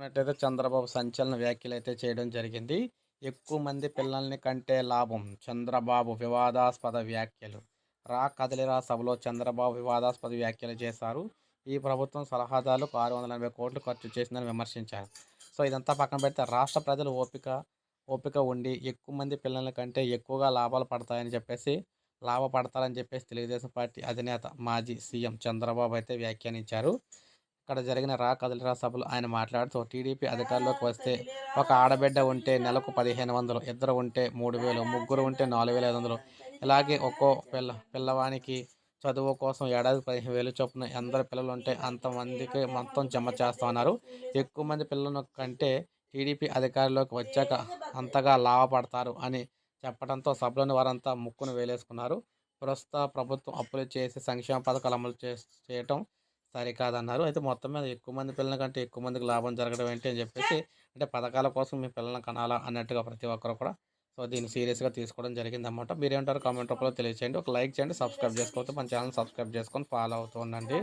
చూసుకున్నట్టయితే చంద్రబాబు సంచలన వ్యాఖ్యలు అయితే చేయడం జరిగింది. ఎక్కువ మంది పిల్లల్ని కంటే లాభం చంద్రబాబు వివాదాస్పద వ్యాఖ్యలు. రా కదలిరా సభలో చంద్రబాబు వివాదాస్పద వ్యాఖ్యలు చేశారు. ఈ ప్రభుత్వం సలహాదారులకు ఆరు వందల ఎనభై కోట్లు ఖర్చు చేసిందని విమర్శించారు. సో ఇదంతా పక్కన పెడితే రాష్ట్ర ప్రజలు ఓపిక ఓపిక ఉండి ఎక్కువ మంది పిల్లల కంటే ఎక్కువగా లాభాలు పడతాయని చెప్పేసి లాభపడతారని చెప్పేసి తెలుగుదేశం పార్టీ అధినేత మాజీ సీఎం చంద్రబాబు అయితే వ్యాఖ్యానించారు. ఇక్కడ జరిగిన రా కదలిరా సభలో ఆయన మాట్లాడుతూ టీడీపీ అధికారంలోకి వస్తే ఒక ఆడబిడ్డ ఉంటే నెలకు పదిహేను వందలు ఇద్దరు ఉంటే మూడు వేలు ముగ్గురు ఉంటే నాలుగు వేల ఐదు వందలు ఇలాగే ఒక్కో పిల్ల పిల్లవానికి చదువు కోసం ఏడాది పదిహేను వేలు చొప్పున ఎందరు పిల్లలు ఉంటే అంతమందికి మొత్తం జమ చేస్తున్నారు ఎక్కువ మంది పిల్లల కంటే టీడీపీ అధికారంలోకి వచ్చాక అంతగా లాభపడతారు అని చెప్పడంతో సభలోని వారంతా ముక్కును వేలేసుకున్నారు ప్రస్తుత ప్రభుత్వం అప్పులు చేసి సంక్షేమ పథకాలు అమలు చేయటం సరికాదన్నారు అయితే మొత్తం మీద ఎక్కువ మంది పిల్లల కంటే ఎక్కువ మందికి లాభం జరగడం ఏంటి అని చెప్పేసి అంటే పథకాల కోసం మీ పిల్లల్ని కనాలా అన్నట్టుగా ప్రతి ఒక్కరు కూడా సో దీన్ని సీరియస్గా తీసుకోవడం జరిగింది అనమాట మీరేంటారు కామెంట్ రూపంలో తెలియచేయండి. ఒక లైక్ చేయండి సబ్స్క్రైబ్ చేసుకోవచ్చు మన ఛానల్ సబ్స్క్రైబ్ చేసుకొని ఫాలో అవుతూ ఉండండి.